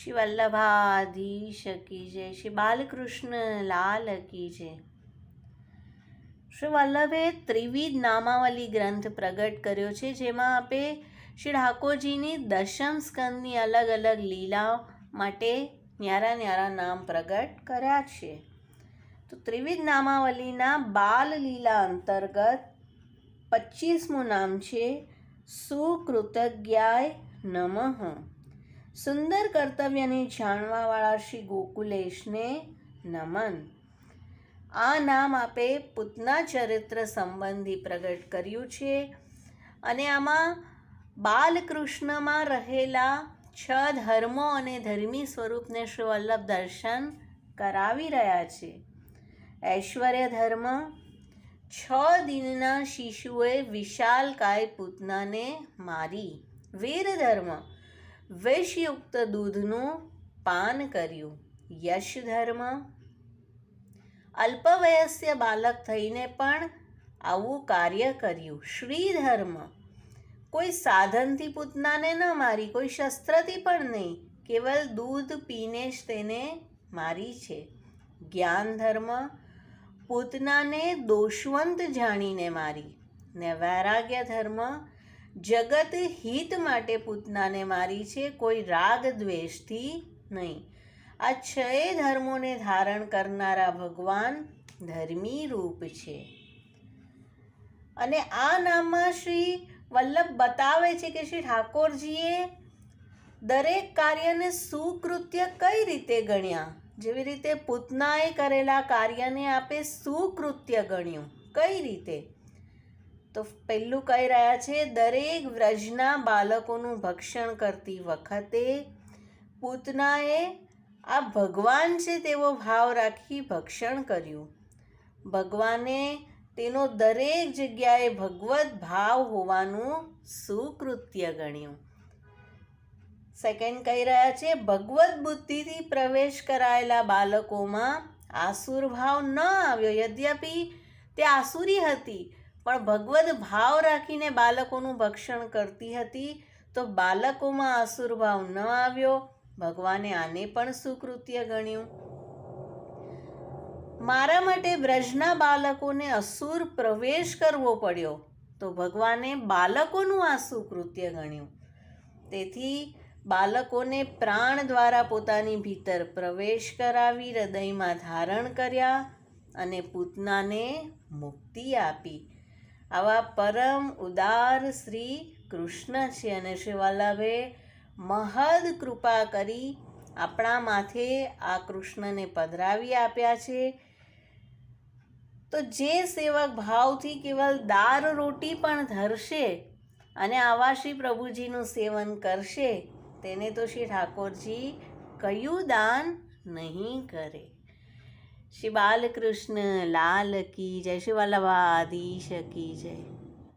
શ્રી વલ્લભાધીશ કી જય, શ્રી બાલકૃષ્ણ લાલ કી જય. શ્રી વલ્લભે ત્રિવિધ નામાવલી ગ્રંથ પ્રગટ કર્યો છે, જેમાં આપે શ્રી ઠાકોરજીની દશમ સ્કંદની અલગ અલગ લીલા માટે ન્યારા ન્યારા નામ પ્રગટ કર્યા છે. તો ત્રિવિધ નામાવલીના બાલ લીલા અંતર્ગત પચીસમું નામ છે, સુકૃતજ્ઞાય નમઃ. સુંદર કર્તવ્યને જાણવાવાળા શ્રી ગોકુલેશને નમન. આ નામ આપે પૂતના ચરિત્ર સંબંધી પ્રગટ કર્યું છે અને આમાં બાલકૃષ્ણમાં રહેલા છ ધર્મો અને ધર્મી સ્વરૂપને શ્રી વલ્લભ દર્શન કરાવી રહ્યા છે. ઐશ્વર્ય ધર્મ, છ દિનના શિશુએ વિશાલકાય પૂતનાને મારી. વીર ધર્મ વિષયુક્ત દૂધનું પાન કર્યું. યશ ધર્મ. અલ્પવયસ્ય બાલક થઈને પણ આવું કાર્ય કર્યું. શ્રી ધર્મ. કોઈ સાધનથી પૂતનાને ન મારી, કોઈ શસ્ત્રથી પણ નહીં. કેવલ દૂધ પીને જ તેને મારી છે. જ્ઞાન ધર્મ. પૂતનાને દોષવંત જાણીને મારી. ને વૈરાગ્ય ધર્મ. જગત હિત માટે પૂતનાને મારી છે, કોઈ રાગ દ્વેષથી નહીં. આ છએ ધર્મોને ધારણ કરનારા ભગવાન ધર્મી રૂપ છે. અને આ નામમાં શ્રી વલ્લભ બતાવે છે કે શ્રી ઠાકોરજીએ દરેક કાર્યને સુકૃત્ય કઈ રીતે ગણ્યા? જેવી રીતે પૂતનાએ કરેલા કાર્યને આપે સુકૃત્ય ગણ્યું. કઈ રીતે? તો પહેલું કહી રહ્યા છે, દરેક વ્રજના બાળકોનું ભક્ષણ કરતી વખતે પૂતનાએ આ ભગવાન છે તેવો ભાવ રાખી ભક્ષણ કર્યું. ભગવાને તેનો દરેક જગ્યાએ ભગવત ભાવ હોવાનું સુકૃત્ય ગણ્યું. સેકન્ડ કહી રહ્યા છે, ભગવત બુદ્ધિથી પ્રવેશ કરાયેલા બાળકોમાં આસુર ભાવ ન આવ્યો. યદ્યપી તે આસુરી હતી પણ ભગવદ ભાવ રાખીને બાળકોનું ભક્ષણ કરતી હતી તો બાળકોમાં અસુર ભાવ ન આવ્યો. ભગવાને આને પણ સુકૃત્ય ગણ્યું. મારા માટે બ્રજના બાળકોને અસુર પ્રવેશ કરવો પડ્યો તો ભગવાને બાળકોનું આ સુકૃત્ય ગણ્યું. તેથી બાળકોને પ્રાણ દ્વારા પોતાની ભીતર પ્રવેશ કરાવી હૃદયમાં ધારણ કર્યા અને પૂતનાને મુક્તિ આપી. આવા પરમ ઉદાર શ્રી કૃષ્ણ છે અને શ્રી વલ્લભે મહદ કૃપા કરી આપણા માથે આ કૃષ્ણને પધરાવી આપ્યા છે. તો જે સેવક ભાવથી કેવલ દાળ રોટી પણ ધરશે અને આવા શ્રી પ્રભુજીનું સેવન કરશે, તેને તો શ્રી ઠાકોરજી કયું દાન નહીં કરે. શ્રી બાલકૃષ્ણ લાલ કી જય શ્રી વલ્લભાધીશ કી જય